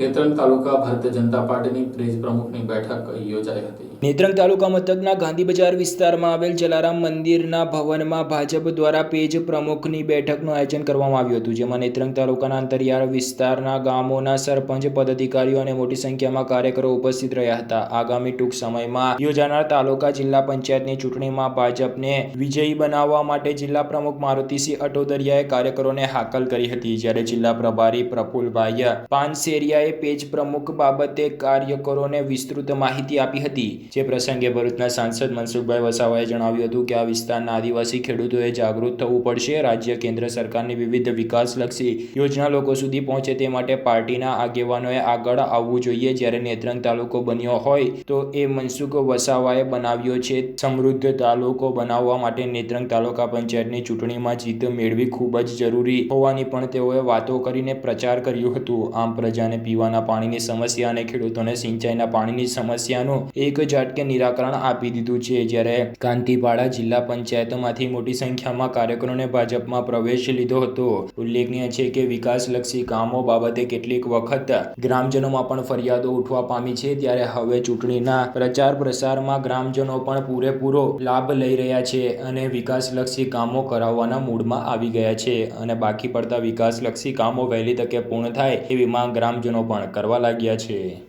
નેત્રંગ તાલુકા ભારતીય જનતા પાર્ટીની પ્રેસ પ્રમુખની બેઠક યોજાઈ હતી. નેત્રંગ તાલુકા મથકના ગાંધી બજાર વિસ્તારમાં આવેલ જલારામ મંદિરના ભવનમાં ભાજપ દ્વારા પેજ પ્રમુખની બેઠકનું આયોજન કરવામાં આવ્યું હતું, જેમાં નેત્રંગ તાલુકાના અંતરિયાળ વિસ્તારના ગામોના સરપંચ, પદાધિકારીઓ અને મોટી સંખ્યામાં કાર્યકરો ઉપસ્થિત રહ્યા હતા. આગામી ટૂંક સમયમાં યોજાનાર તાલુકા જિલ્લા પંચાયતની ચૂંટણીમાં ભાજપને વિજયી બનાવવા માટે જિલ્લા પ્રમુખ મારુતિસિંહ અટોદરિયાએ કાર્યકરોને હાકલ કરી હતી. જ્યારે જિલ્લા પ્રભારી પ્રફુલભાઈ પાનસેરિયાએ પેજ પ્રમુખ બાબતે કાર્યકરોને વિસ્તૃત માહિતી આપી હતી. જે પ્રસંગે ભરૂચના સાંસદ મનસુખભાઈ વસાવાએ જણાવ્યું હતું કે આ વિસ્તારના આદિવાસી ખેડૂતોએ જાગૃત થવું પડશે. રાજ્ય, કેન્દ્ર સરકારની વિવિધ વિકાસલક્ષી યોજના લોકો સુધી પહોંચે તે માટે પાર્ટીના આગેવાનોએ આગળ આવવું જોઈએ. જ્યારે નેત્રંગ તાલુકો બન્યો હોય તો એ મનસુખ વસાવાએ બનાવ્યો છે. સમૃદ્ધ તાલુકો બનાવવા માટે નેત્રંગ તાલુકા પંચાયતની ચૂંટણીમાં જીત મેળવી ખૂબ જ જરૂરી હોવાની પણ તેઓએ વાતો કરીને પ્રચાર કર્યું હતું. આમ પ્રજાને પીવાના પાણીની સમસ્યા અને ખેડૂતોને સિંચાઈના પાણીની સમસ્યાનું એક ઝાટકે નિરાકરણ આપી દીધું છે. જ્યારે કાંતિપાડા જિલ્લા પંચાયતમાંથી મોટી સંખ્યામાં કાર્યકરોને ભાજપમાં પ્રવેશ લીધો હતો. ઉલ્લેખનીય છે કે વિકાસલક્ષી કામો બાબતે કેટલીક વખત ગ્રામજનોમાં પણ ફરિયાદો ઉઠવા પામી છે. ત્યારે હવે ચૂંટણીના પ્રચાર પ્રસારમાં ગ્રામજનો પણ પૂરેપૂરો લાભ લઈ રહ્યા છે અને વિકાસલક્ષી કામો કરાવવાના મૂડમાં આવી ગયા છે અને બાકી પડતા વિકાસલક્ષી કામો વહેલી તકે પૂર્ણ થાય એવી માંગ ગ્રામજનો પણ કરવા લાગ્યા છે.